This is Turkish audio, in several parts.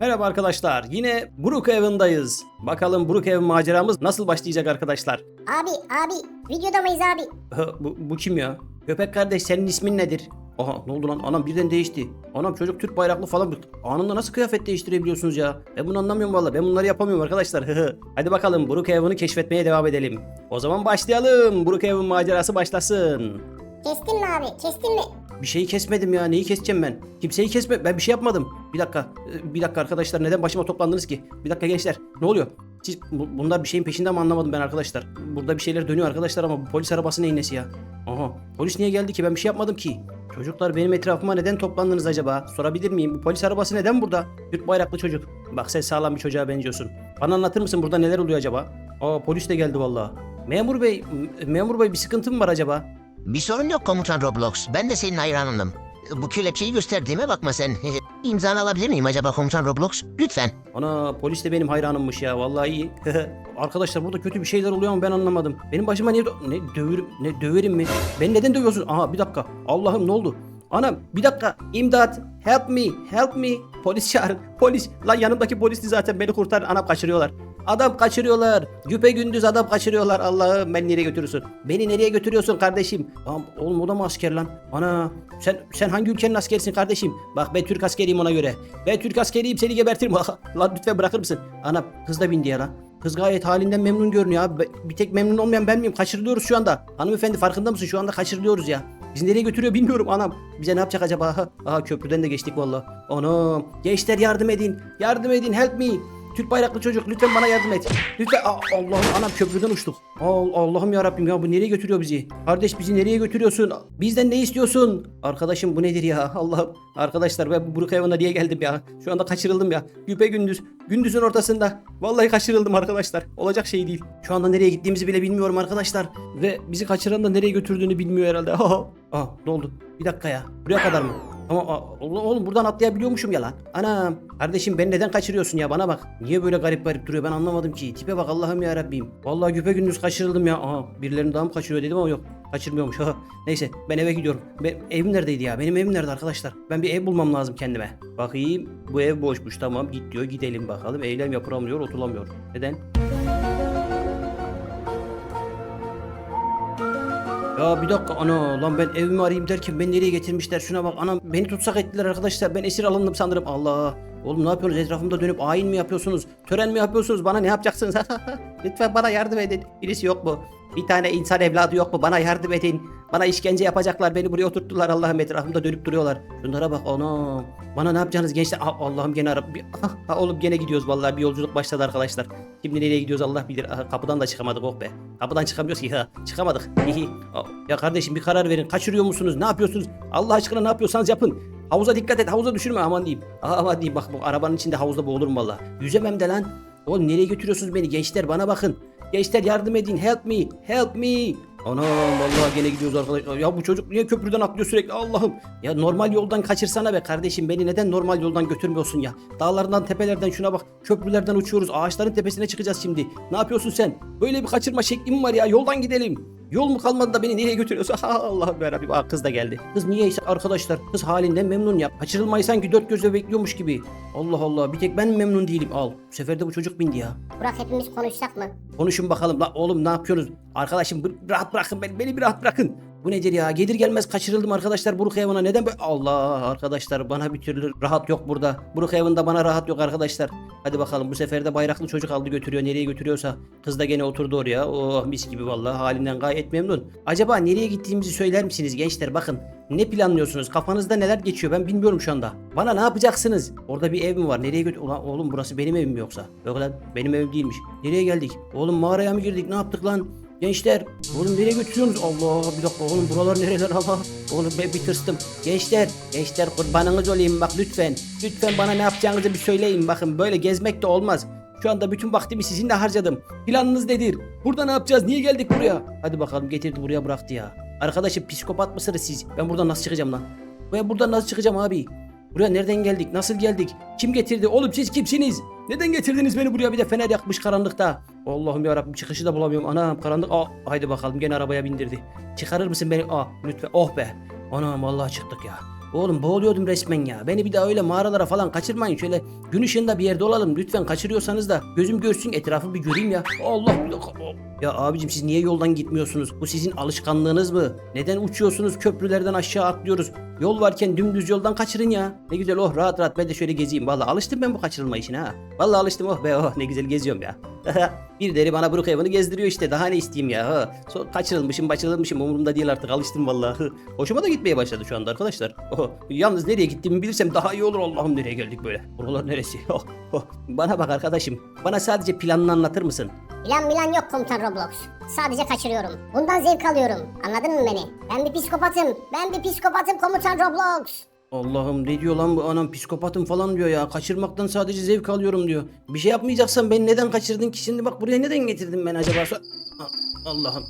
Merhaba arkadaşlar. Yine Brookhaven'dayız. Bakalım Brookhaven maceramız nasıl başlayacak arkadaşlar? Abi abi videoda mıyız abi? Ha, bu, bu kim ya? Köpek kardeş senin ismin nedir? Aha ne oldu lan? Anam birden değişti. Anam çocuk Türk bayraklı falan. Anında nasıl kıyafet değiştirebiliyorsunuz ya? Ben bunu anlamıyorum valla. Ben bunları yapamıyorum arkadaşlar. Hadi bakalım Brookhaven'ı keşfetmeye devam edelim. O zaman başlayalım. Brookhaven macerası başlasın. Kestin mi abi? Kestin mi? Bir şeyi kesmedim ya. Neyi keseceğim ben? Kimseyi kesme. Ben bir şey yapmadım. Bir dakika. Bir dakika arkadaşlar. Neden başıma toplandınız ki? Bir dakika gençler. Ne oluyor? Siz bu- bunlar bir şeyin peşinde mi anlamadım ben arkadaşlar. Burada bir şeyler dönüyor arkadaşlar ama bu polis arabası neyin nesi ya? Aha. Polis niye geldi ki? Ben bir şey yapmadım ki. Çocuklar benim etrafıma neden toplandınız acaba? Sorabilir miyim? Bu polis arabası neden burada? Türk bayraklı çocuk. Bak sen sağlam bir çocuğa benziyorsun. Bana anlatır mısın burada neler oluyor acaba? Aa polis de geldi vallahi. Memur bey, memur bey bir sıkıntı mı var acaba? Bir sorun yok komutan Roblox. Ben de senin hayranınım. Bu kelepçeyi gösterdiğime bakma sen. İmzanı alabilir miyim acaba komutan Roblox? Lütfen. Ana polis de benim hayranımmış ya vallahi iyi. Arkadaşlar burada kötü bir şeyler oluyor ama ben anlamadım. Benim başıma niye dö- ne dövürüm ne döverim mi? Ben neden dövüyorsun? Aha bir dakika. Allah'ım ne oldu? Anam bir dakika. İmdat. Help me. Help me. Polis çağırın. Polis. Lan yanımdaki polisti zaten beni kurtar. Anam kaçırıyorlar. Adam kaçırıyorlar. Güpe gündüz adam kaçırıyorlar. Allah'ım ben nereye götürüyorsun? Beni nereye götürüyorsun kardeşim? Tamam oğlum o da mı asker lan? Ana sen sen hangi ülkenin askerisin kardeşim? Bak ben Türk askeriyim ona göre. Ben Türk askeriyim seni gebertirim. lan lütfen bırakır mısın? Anam kız da bindi ya lan. Kız gayet halinden memnun görünüyor abi. Bir tek memnun olmayan ben miyim? Kaçırılıyoruz şu anda. Hanımefendi farkında mısın? Şu anda kaçırılıyoruz ya. Bizi nereye götürüyor bilmiyorum anam. Bize ne yapacak acaba? Aha, köprüden de geçtik vallahi. Anam. Gençler yardım edin. Yardım edin. Help me. Türk bayraklı çocuk lütfen bana yardım et. Lütfen Aa, Allah'ım anam köprüden uçtuk. Al- Allah'ım ya Rabbim ya bu nereye götürüyor bizi? Kardeş bizi nereye götürüyorsun? Bizden ne istiyorsun? Arkadaşım bu nedir ya? Allah'ım. Arkadaşlar ben Brookhaven'a niye geldim ya? Şu anda kaçırıldım ya. Güpe gündüz. Gündüzün ortasında. Vallahi kaçırıldım arkadaşlar. Olacak şey değil. Şu anda nereye gittiğimizi bile bilmiyorum arkadaşlar. Ve bizi kaçıran da nereye götürdüğünü bilmiyor herhalde. Aa, ne oldu? Bir dakika ya. Buraya kadar mı? Ama oğlum buradan atlayabiliyormuşum ya lan. Anam. Kardeşim ben neden kaçırıyorsun ya bana bak. Niye böyle garip garip duruyor ben anlamadım ki. Tipe bak Allah'ım ya Rabbim. Vallahi güpe gündüz kaçırıldım ya. Aha birilerini daha mı kaçırıyor dedim ama yok. Kaçırmıyormuş. Neyse ben eve gidiyorum. Ben, evim neredeydi ya? Benim evim nerede arkadaşlar? Ben bir ev bulmam lazım kendime. Bakayım bu ev boşmuş tamam git diyor gidelim bakalım. Eylem yapılamıyor otulamıyor. Neden? Ya bir dakika ana lan ben evimi arayayım derken beni nereye getirmişler? Şuna bak anam beni tutsak ettiler arkadaşlar. Ben esir alındım sanırım. Allah Oğlum ne yapıyorsunuz etrafımda dönüp ayin mi yapıyorsunuz tören mi yapıyorsunuz bana ne yapacaksınız Lütfen bana yardım edin birisi yok mu bir tane insan evladı yok mu bana yardım edin bana işkence yapacaklar beni buraya oturttular Allah'ım etrafımda dönüp duruyorlar şunlara bak ana bana ne yapacaksınız gençler Ah, Allah'ım gene ara ah, ah, oğlum gene gidiyoruz vallahi bir yolculuk başladı arkadaşlar Şimdi nereye gidiyoruz Allah bilir. Aha, kapıdan da çıkamadık oh be. Kapıdan çıkamıyoruz ki ha. Çıkamadık. Ya kardeşim bir karar verin. Kaçırıyor musunuz? Ne yapıyorsunuz? Allah aşkına ne yapıyorsanız yapın. Havuza dikkat et. Havuza düşürme aman diyeyim. Aman diyeyim bak bu arabanın içinde havuzda boğulurum valla. Yüzemem de lan. Oğlum nereye götürüyorsunuz beni? Gençler bana bakın. Gençler yardım edin. Help me. Help me. Anam vallahi gene gidiyoruz arkadaşlar. Ya bu çocuk niye köprüden atlıyor sürekli Allah'ım. Ya normal yoldan kaçırsana be kardeşim. Beni neden normal yoldan götürmüyorsun ya? Dağlardan tepelerden şuna bak. Köprülerden uçuyoruz. Ağaçların tepesine çıkacağız şimdi. Ne yapıyorsun sen? Böyle bir kaçırma şeklim var ya. Yoldan gidelim. Yol mu kalmadı da beni nereye götürüyorsun? Allah'ım yarabbim. Aa, kız da geldi. Kız niyeyse arkadaşlar. Kız halinden memnun ya. Kaçırılmayı sanki dört gözle bekliyormuş gibi. Allah Allah. Bir tek ben memnun değilim. Al. Bu sefer de bu çocuk bindi ya. Burak hepimiz konuşsak mı? Konuşun bakalım. La oğlum ne yapıyorsunuz? Arkadaşım rahat bırakın beni. Beni bir rahat bırakın. Bu nedir ya? Gelir gelmez kaçırıldım arkadaşlar Buruk Hayvan'a. Neden böyle? Allah arkadaşlar bana bir türlü rahat yok burada. Buruk Hayvan'da bana rahat yok arkadaşlar. Hadi bakalım bu sefer de bayraklı çocuk aldı götürüyor. Nereye götürüyorsa. Kız da gene oturdu oraya. Oh mis gibi vallahi halinden gayet memnun. Acaba nereye gittiğimizi söyler misiniz gençler? Bakın ne planlıyorsunuz? Kafanızda neler geçiyor ben bilmiyorum şu anda. Bana ne yapacaksınız? Orada bir ev mi var? Nereye götür? Ulan oğlum burası benim evim mi yoksa? Yok lan benim evim değilmiş. Nereye geldik? Oğlum mağaraya mı girdik? Ne yaptık lan? Gençler, oğlum nereye götürüyorsunuz? Allah bir dakika oğlum buralar nereler Allah. Oğlum ben bir. Gençler, gençler kurbanınız olayım bak lütfen. Lütfen bana ne yapacağınızı bir söyleyin. Bakın böyle gezmek de olmaz. Şu anda bütün vaktimi sizinle harcadım. Planınız nedir? Burada ne yapacağız? Niye geldik buraya? Hadi bakalım getirdi buraya bıraktı ya. Arkadaşım psikopat mısınız siz? Ben buradan nasıl çıkacağım lan? Ben buradan nasıl çıkacağım abi? Buraya nereden geldik? Nasıl geldik? Kim getirdi? Oğlum siz kimsiniz? Neden getirdiniz beni buraya bir de fener yakmış karanlıkta? Allah'ım ya Rabbim çıkışı da bulamıyorum. Anam karanlık. Aa, haydi bakalım gene arabaya bindirdi. Çıkarır mısın beni? Aa, lütfen. Oh be. Anam vallahi çıktık ya. Oğlum boğuluyordum resmen ya. Beni bir daha öyle mağaralara falan kaçırmayın. Şöyle gün ışığında bir yerde olalım. Lütfen kaçırıyorsanız da gözüm görsün etrafı bir göreyim ya. Allah. Ya abicim siz niye yoldan gitmiyorsunuz? Bu sizin alışkanlığınız mı? Neden uçuyorsunuz köprülerden aşağı atlıyoruz? Yol varken dümdüz yoldan kaçırın ya. Ne güzel oh rahat rahat ben de şöyle gezeyim. Vallahi alıştım ben bu kaçırılma işine ha. Vallahi alıştım oh be oh ne güzel geziyorum ya. bir deri bana Brookhaven'ı gezdiriyor işte. Daha ne isteyeyim ya. Ha. So, kaçırılmışım, kaçırılmışım. Umurumda değil artık. Alıştım vallahi. Hoşuma da gitmeye başladı şu anda arkadaşlar. Oh, yalnız nereye gittiğimi bilirsem daha iyi olur. Allah'ım nereye geldik böyle? Buralar neresi? Oh, oh. Bana bak arkadaşım. Bana sadece planını anlatır mısın? Plan milan yok komutan Roblox. Sadece kaçırıyorum. Bundan zevk alıyorum. Anladın mı beni? Ben bir psikopatım. Ben bir psikopatım komutan Roblox. Allah'ım ne diyor lan bu anam psikopatım falan diyor ya. Kaçırmaktan sadece zevk alıyorum diyor. Bir şey yapmayacaksan beni neden kaçırdın ki şimdi bak buraya neden getirdin ben acaba? So- Allah'ım.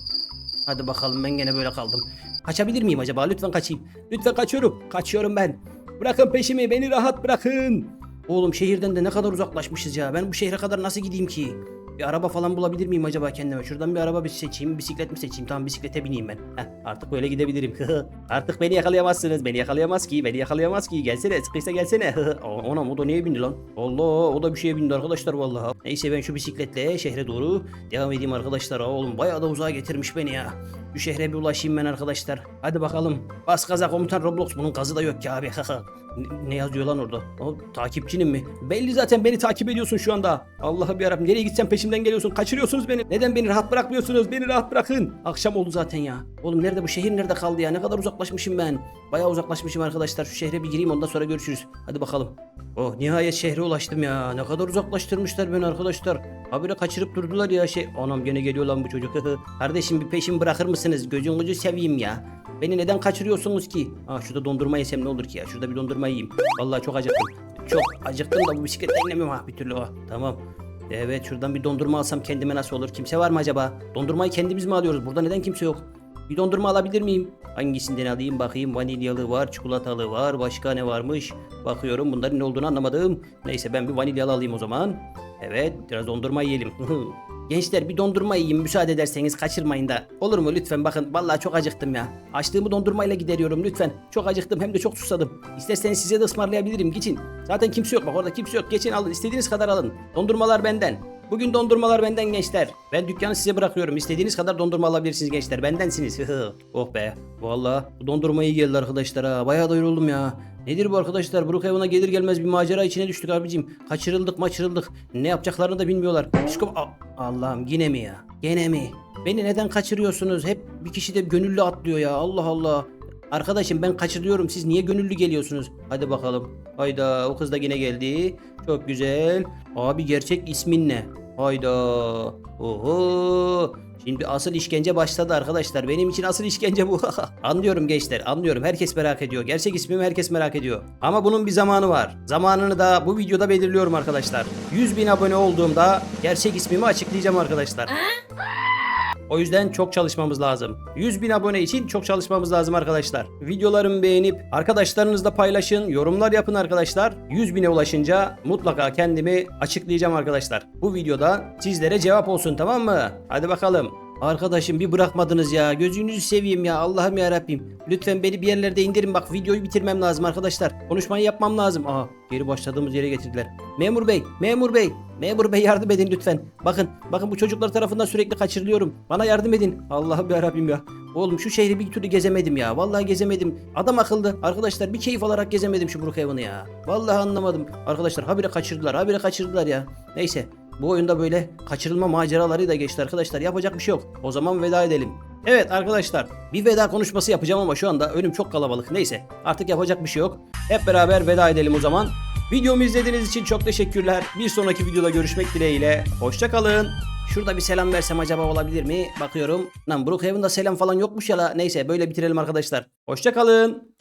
Hadi bakalım ben gene böyle kaldım. Kaçabilir miyim acaba? Lütfen kaçayım. Lütfen kaçıyorum. Kaçıyorum ben. Bırakın peşimi beni rahat bırakın. Oğlum şehirden de ne kadar uzaklaşmışız ya. Ben bu şehre kadar nasıl gideyim ki? Bir araba falan bulabilir miyim acaba kendime? Şuradan bir araba bir seçeyim, bisiklet mi seçeyim? Tamam bisiklete bineyim ben. Heh, artık böyle gidebilirim. artık beni yakalayamazsınız. Beni yakalayamaz ki, beni yakalayamaz ki. Gelsene, sıkıysa gelsene. Anam o da neye bindi lan? Allah o da bir şeye bindi arkadaşlar vallahi. Neyse ben şu bisikletle şehre doğru devam edeyim arkadaşlar. Oğlum bayağı da uzağa getirmiş beni ya. Şu şehre bir ulaşayım ben arkadaşlar. Hadi bakalım. Bas gaza komutan Roblox. Bunun gazı da yok ki abi. ne, ne yazıyor lan orada? O takipçinin mi? Belli zaten beni takip ediyorsun şu anda. Allah'ım yarabbim nereye gitsem peşimden geliyorsun. Kaçırıyorsunuz beni. Neden beni rahat bırakmıyorsunuz? Beni rahat bırakın. Akşam oldu zaten ya. Oğlum nerede bu şehir nerede kaldı ya? Ne kadar uzaklaşmışım ben. Bayağı uzaklaşmışım arkadaşlar. Şu şehre bir gireyim ondan sonra görüşürüz. Hadi bakalım. Oh nihayet şehre ulaştım ya. Ne kadar uzaklaştırmışlar beni arkadaşlar. Habire kaçırıp durdular ya şey. Anam gene geliyor lan bu çocuk. Kardeşim bir peşimi bırakır mısınız? Gözünüzü seveyim ya. Beni neden kaçırıyorsunuz ki? Aa şurada dondurma yesem ne olur ki ya? Şurada bir dondurma yiyeyim. Vallahi çok acıktım. Çok acıktım da bu bisikletle inemiyorum ha bir türlü o. Tamam. Evet şuradan bir dondurma alsam kendime nasıl olur? Kimse var mı acaba? Dondurmayı kendimiz mi alıyoruz? Burada neden kimse yok? Bir dondurma alabilir miyim? Hangisinden alayım bakayım. Vanilyalı var, çikolatalı var. Başka ne varmış? Bakıyorum bunların ne olduğunu anlamadım. Neyse ben bir vanilyalı alayım o zaman. Evet biraz dondurma yiyelim. Gençler bir dondurma yiyeyim müsaade ederseniz kaçırmayın da. Olur mu lütfen bakın vallahi çok acıktım ya. Açtığımı dondurmayla gideriyorum lütfen. Çok acıktım hem de çok susadım. İsterseniz size de ısmarlayabilirim geçin. Zaten kimse yok bak orada kimse yok. Geçin alın istediğiniz kadar alın. Dondurmalar benden. Bugün dondurmalar benden gençler. Ben dükkanı size bırakıyorum. İstediğiniz kadar dondurma alabilirsiniz gençler. Bendensiniz. oh be. Vallahi bu dondurma iyi geldi arkadaşlar ha. Bayağı da yoruldum ya. Nedir bu arkadaşlar? Brookhaven'a gelir gelmez bir macera içine düştük abicim. Kaçırıldık maçırıldık. Ne yapacaklarını da bilmiyorlar. Psikop... Allah'ım yine mi ya? Gene mi? Beni neden kaçırıyorsunuz? Hep bir kişi de gönüllü atlıyor ya. Allah Allah. Arkadaşım ben kaçırıyorum. Siz niye gönüllü geliyorsunuz? Hadi bakalım. Hayda o kız da yine geldi. Çok güzel. Abi gerçek ismin ne? Hayda. Oho. Şimdi asıl işkence başladı arkadaşlar. Benim için asıl işkence bu. anlıyorum gençler anlıyorum. Herkes merak ediyor. Gerçek ismimi herkes merak ediyor. Ama bunun bir zamanı var. Zamanını da bu videoda belirliyorum arkadaşlar. 100 bin abone olduğumda gerçek ismimi açıklayacağım arkadaşlar. O yüzden çok çalışmamız lazım. 100 bin abone için çok çalışmamız lazım arkadaşlar. Videolarımı beğenip arkadaşlarınızla paylaşın, yorumlar yapın arkadaşlar. 100 bine ulaşınca mutlaka kendimi açıklayacağım arkadaşlar. Bu videoda sizlere cevap olsun tamam mı? Hadi bakalım. Arkadaşım bir bırakmadınız ya. Gözünüzü seveyim ya. Allah'ım ya Rabbim. Lütfen beni bir yerlerde indirin. Bak videoyu bitirmem lazım arkadaşlar. Konuşmayı yapmam lazım. Aha geri başladığımız yere getirdiler. Memur bey, memur bey. Memur bey yardım edin lütfen. Bakın, bakın bu çocuklar tarafından sürekli kaçırılıyorum. Bana yardım edin. Allah'ım ya Rabbim ya. Oğlum şu şehri bir türlü gezemedim ya. Vallahi gezemedim. Adam akıllı. Arkadaşlar bir keyif alarak gezemedim şu Brookhaven'ı ya. Vallahi anlamadım. Arkadaşlar habire kaçırdılar. Habire kaçırdılar ya. Neyse. Bu oyunda böyle kaçırılma maceraları da geçti arkadaşlar. Yapacak bir şey yok. O zaman veda edelim. Evet arkadaşlar bir veda konuşması yapacağım ama şu anda önüm çok kalabalık. Neyse artık yapacak bir şey yok. Hep beraber veda edelim o zaman. Videomu izlediğiniz için çok teşekkürler. Bir sonraki videoda görüşmek dileğiyle. Hoşçakalın. Şurada bir selam versem acaba olabilir mi? Bakıyorum. Lan Brookhaven'da selam falan yokmuş ya la. Neyse böyle bitirelim arkadaşlar. Hoşçakalın.